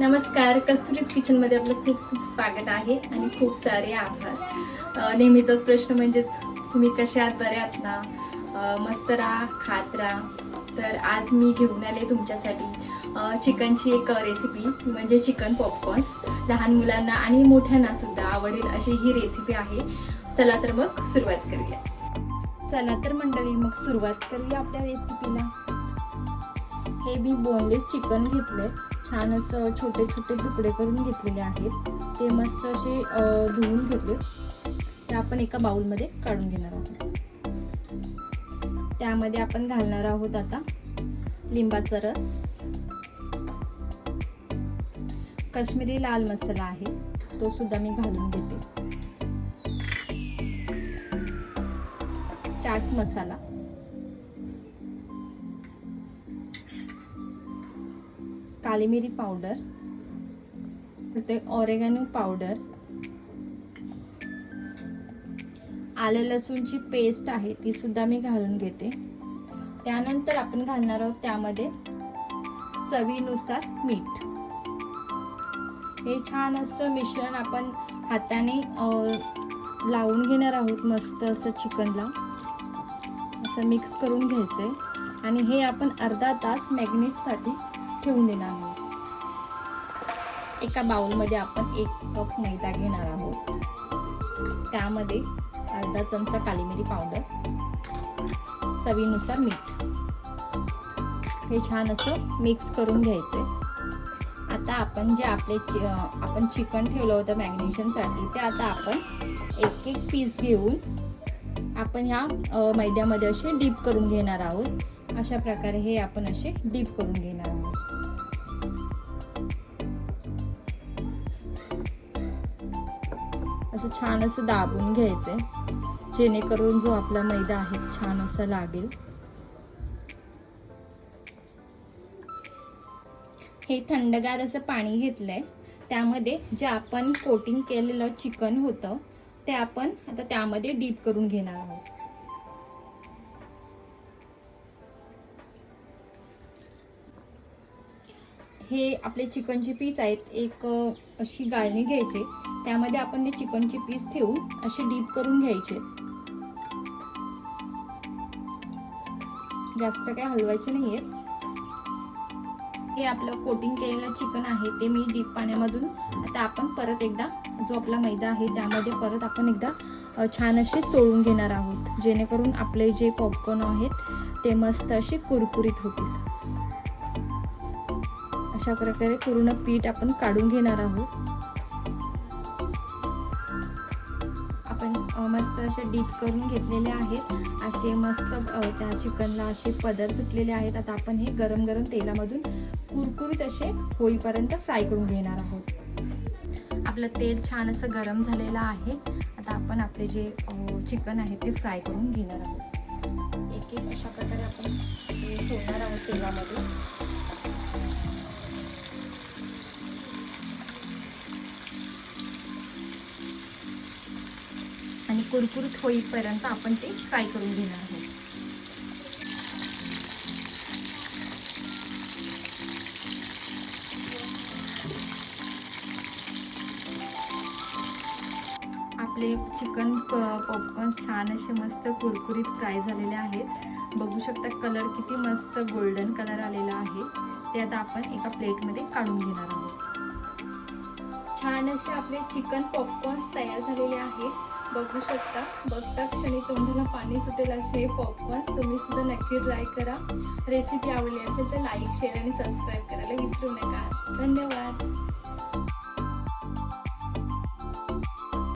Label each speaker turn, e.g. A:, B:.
A: नमस्कार कस्तुरीज किचनमध्ये आपलं खूप खूप स्वागत आहे आणि खूप सारे आभार. नेहमीचाच प्रश्न म्हणजेच तुम्ही कशा आहात? बरे आहात ना? मस्त राहा खात राहा. तर आज मी घेऊन आले तुमच्यासाठी चिकनची एक रेसिपी म्हणजे चिकन पॉपकॉर्न्स लहान मुलांना आणि मोठ्यांना सुद्धा आवडेल अशी ही रेसिपी आहे. चला तर मग सुरुवात करूया. चला तर मंडळी मग सुरुवात करूया आपल्या रेसिपीला हे मी बोनलेस चिकन घेतलं छान असं छोटे छोटे तुकडे करून घेतलेले आहेत. ते मस्त असे धुवून घेतले ते आपण एका बाउलमध्ये काढून घेणार आहोत. त्यामध्ये आपण घालणार आहोत आता लिंबाचा रस. काश्मीरी लाल मसाला आहे. तो सुद्धा मी घालून घेते. चाट मसाला. काली मिरी पावडर ते ऑरेगॅनो पावडर आले लसूणची पेस्ट आहे ती सुद्धा मी घालून घेते. त्यानंतर आपण घालणार आहोत त्यामध्ये चवीनुसार मीठ. हे छान असं मिश्रण आपण हाताने लावून घेणार आहोत मस्त असं चिकनला असं मिक्स करून घ्यायचंय. आणि हे आपण अर्धा तास मॅग्नेटसाठी ठेवून देणार आहोत एका बाउलमध्ये आपण एक कप मैदा घेणार आहोत. त्यामध्ये अर्धा चमचा काली मिरी पावडर चवीनुसार मीठ. हे छान असं मिक्स करून घ्यायचे. आता आपण जे आपले चि- आपण चिकन ठेवलं होतं मॅग्नेशनसाठी ते आता आपण एक एक पीस घेऊन आपण ह्या मैद्यामध्ये असे डीप करून घेणार आहोत. अशा प्रकारे हे आपण असे डीप करून घेणार आहोत. असं छान असं दाबून घ्यायचे जेणेकरून जो आपला मैदा आहे छान असा लागेल. हे थंडगार असं पाणी घेतलंय. त्यामध्ये जे आपण कोटिंग केलेलं चिकन होतं ते आपण आता त्यामध्ये डीप करून घेणार आहोत. हे आपले चिकनचे पीस आहेत एक अशी गाळणी घ्यायची. त्यामध्ये आपण ते चिकनचे पीस ठेवून असे डीप करून घ्यायचे. जास्त काही हलवायचे नाहीये. हे आपलं कोटिंग केलेलं चिकन आहे ते मी डीप पाण्यामधून आता आपण परत एकदा जो आपला मैदा आहे त्यामध्ये परत आपण एकदा छान असे चोळून घेणार आहोत. जेणेकरून आपले जे पॉपकॉर्न आहेत ते मस्त असे कुरकुरीत होतील. अशा प्रकारे पूर्ण पीठ आपण काढून घेणार आहोत. आपण मस्त असे डीप करून घेतलेले आहेत. असे मस्त त्या चिकनला असे पदर सुटलेले आहेत. आता आपण हे गरम गरम तेलामधून कुरकुरीत असे होईपर्यंत फ्राय करून घेणार आहोत. आपलं तेल छान असं गरम झालेलं आहे. आता आपण आपले जे चिकन आहे ते फ्राय करून घेणार आहोत. एक एक अशा प्रकारे आपण ते सोडणार आहोत तेलामध्ये. कुरकुरीत होईपर्यंत आपण ते फ्राय करून घेणार आहोत. आपले चिकन पॉपकॉर्न छान असे मस्त कुरकुरीत फ्राय झालेले आहेत. बघू शकता कलर किती मस्त गोल्डन कलर आलेला आहे. ते आता आपण एका प्लेटमध्ये काढून घेणार आहोत. छान असे आपले चिकन पॉपकॉर्न्स तयार झालेले आहेत. बघू शकता. बघता क्षणी तुम्हाला पाणी सुटेल असे पॉपकॉर्न्स तुम्ही सुद्धा नक्की ट्राय करा. रेसिपी आवडली असेल तर लाईक शेअर आणि सबस्क्राईब करायला विसरू नका. धन्यवाद.